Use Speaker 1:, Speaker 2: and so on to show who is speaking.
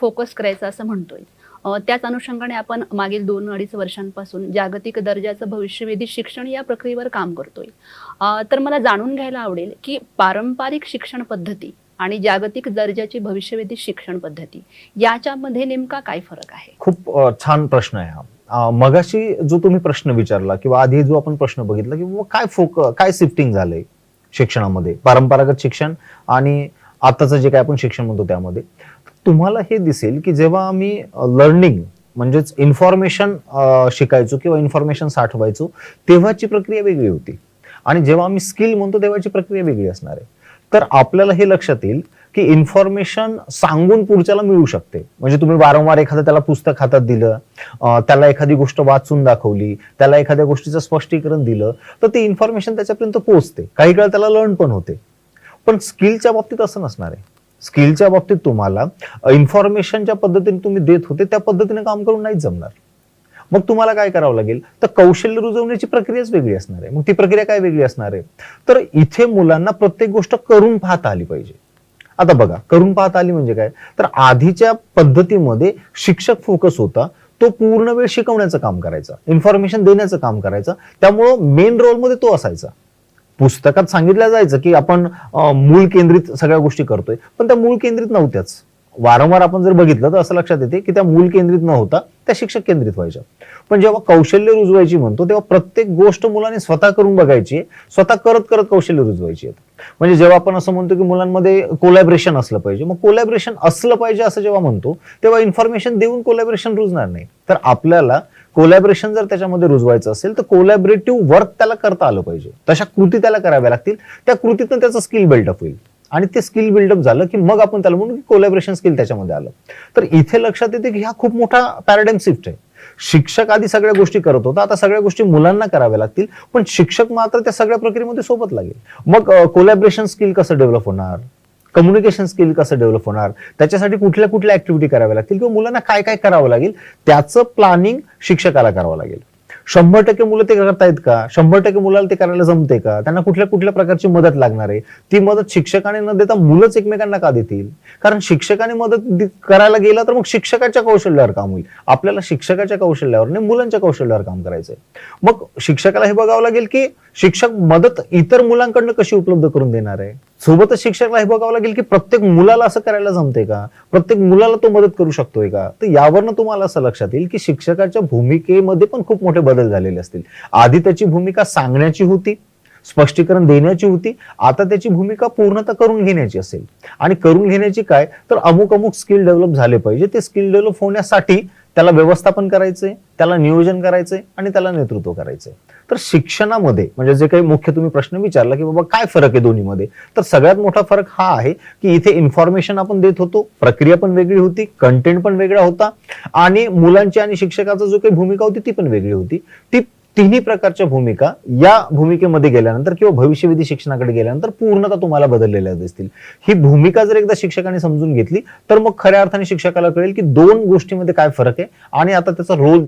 Speaker 1: Focus करायचा असं म्हणतोय. त्याच अनुषंगाने आपण मागील दोन अडीच वर्षांपासून जागतिक दर्जाचं भविष्यवेधी शिक्षण या प्रक्रियेवर काम करतोय. तर मला जाणून घ्यायला आवडेल की पारंपरिक शिक्षण पद्धती आणि जागतिक दर्जाची भविष्यवेधी शिक्षण पद्धती याच्यामध्ये नेमका काय फरक आहे?
Speaker 2: खूप छान प्रश्न आहे हा. मगाशी जो तुम्ही प्रश्न विचारला किंवा आधी जो आपण प्रश्न बघितला की काय फोक काय शिफ्टिंग झालंय शिक्षणामध्ये? परंपरागत शिक्षण आणि आताचं जे काय आपण शिक्षण म्हणतो त्यामध्ये? तुम्हाला हे दिसेल की जेव्हा आम्ही लर्निंग म्हणजेच इन्फॉर्मेशन शिकायचो किंवा इन्फॉर्मेशन साठवायचो तेव्हाची प्रक्रिया वेगळी होती. आणि जेव्हा आम्ही स्किल म्हणतो तेव्हाची प्रक्रिया वेगळी असणार आहे. तर आपल्याला हे लक्षात येईल की इन्फॉर्मेशन सांगून पुढच्याला मिळू शकते. म्हणजे तुम्ही वारंवार एखादं त्याला पुस्तक हातात दिलं त्याला एखादी गोष्ट वाचून दाखवली त्याला एखाद्या गोष्टीचं स्पष्टीकरण दिलं तर ती इन्फॉर्मेशन त्याच्यापर्यंत पोहोचते. काही काळ त्याला लर्न पण होते. पण स्किलच्या बाबतीत असं नसणार आहे. स्किलच्या बाबतीत तुम्हाला इन्फॉर्मेशनच्या पद्धतीने तुम्ही देत होते त्या पद्धतीने काम करून नाही जमणार. मग तुम्हाला काय करावं लागेल? तर कौशल्य रुजवण्याची प्रक्रियाच वेगळी असणार आहे. मग ती प्रक्रिया काय वेगळी असणार आहे? तर इथे मुलांना प्रत्येक गोष्ट करून पाहता आली पाहिजे. आता बघा करून पाहता आली म्हणजे काय? तर आधीच्या पद्धतीमध्ये शिक्षक फोकस होता तो पूर्ण वेळ शिकवण्याचं काम करायचा. इन्फॉर्मेशन देण्याचं काम करायचं. त्यामुळं मेन रोलमध्ये तो असायचा. पुस्तकात सांगितलं जायचं की आपण मूल मूळ केंद्रित सगळ्या गोष्टी करतोय. पण त्या मूळ केंद्रित नव्हत्याच. वारंवार आपण जर बघितलं तर असं लक्षात येते की त्या मूल केंद्रित न होता त्या शिक्षक केंद्रित व्हायच्या. पण जेव्हा कौशल्य रुजवायची म्हणतो तेव्हा प्रत्येक गोष्ट मुलांनी स्वतः करून बघायची स्वतः करत करत कौशल्य रुजवायची आहेत. म्हणजे जेव्हा आपण असं म्हणतो की मुलांमध्ये कोलॅबरेशन असलं पाहिजे मग कोलॅबरेशन असलं पाहिजे असं जेव्हा म्हणतो तेव्हा इन्फॉर्मेशन देऊन कोलॅबरेशन रुजणार नाही. तर आपल्याला कोलॅबरेशन जर त्याच्यामध्ये रुजवायचं असेल तर कोलॅबरेटिव्ह वर्क त्याला करता आलं पाहिजे. तशा कृती त्याला कराव्या लागतील. त्या कृतीतून त्याचं स्किल बिल्डअप होईल. आणि ते स्किल बिल्डअप झालं की मग आपण त्याला म्हणू की कोलॅबरेशन स्किल त्याच्यामध्ये आलं. तर इथे लक्षात येते की हा खूप मोठा पॅराडाईम शिफ्ट आहे. शिक्षक आधी सगळ्या गोष्टी करत होता आता सगळ्या गोष्टी मुलांना कराव्या लागतील पण शिक्षक मात्र त्या सगळ्या प्रक्रियेमध्ये सोबत लागेल. मग कोलॅबरेशन स्किल कसं डेव्हलप होणार? कम्युनिकेशन स्किल कसं डेव्हलप होणार? त्याच्यासाठी कुठल्या कुठल्या ऍक्टिव्हिटी कराव्या लागतील? किंवा मुलांना काय काय करावं लागेल? त्याचं प्लॅनिंग शिक्षकाला करावं लागेल. शंभर टक्के मुलं ते करतायत का? शंभर टक्के मुलाला ते करायला जमते का? त्यांना कुठल्या कुठल्या प्रकारची मदत लागणार आहे? ती मदत शिक्षकाने न देता मुलंच एकमेकांना का देतील? कारण शिक्षकाने मदत करायला गेला तर मग शिक्षकाच्या कौशल्यावर काम होईल. आपल्याला शिक्षकाच्या कौशल्यावर नाही मुलांच्या कौशल्यावर काम करायचंय. मग शिक्षकाला हे बघावं लागेल की शिक्षक मदत इतर मुलांकडनं कशी उपलब्ध करून देणार आहे? सोबतच शिक्षकाला हे बघावं लागेल की प्रत्येक मुलाला असं करायला जमते का? प्रत्येक मुलाला तो मदत करू शकतोय का? तर यावरनं तुम्हाला असं लक्षात येईल की शिक्षकाच्या भूमिकेमध्ये पण खूप मोठे बदल झालेले असतील. आधी त्याची भूमिका सांगण्याची होती स्पष्टीकरण देण्याची होती आता त्याची भूमिका पूर्णतः करून घेण्याची असेल. आणि करून घेण्याची काय? तर अमुक अमुक स्किल डेव्हलप झाले पाहिजे. ते स्किल डेव्हलप होण्यासाठी त्याला व्यवस्थापन करायचंय त्याला नियोजन करायचंय आणि त्याला नेतृत्व करायचंय. तर शिक्षणामध्ये म्हणजे जे काही मुख्य तुम्ही प्रश्न विचारला की बाबा काय फरक आहे दोन्हीमध्ये? तर सगळ्यात मोठा फरक हा आहे की इथे इन्फॉर्मेशन आपण देत होतो प्रक्रिया पण वेगळी होती कंटेंट पण वेगळा होता आणि मुलांची आणि शिक्षकाचा जो काही भूमिका होती ती पण वेगळी होती. ती तिन्ही प्रकारच्या भूमिका या भूमिकेमध्ये गेल्यानंतर किंवा भविष्यविधी शिक्षणाकडे गेल्यानंतर पूर्णतः तुम्हाला बदललेल्या दिसतील. ही भूमिका जर एकदा शिक्षकाने समजून घेतली तर मग खऱ्या अर्थाने शिक्षकाला कळेल की दोन गोष्टीमध्ये काय फरक आहे आणि आता त्याचा रोल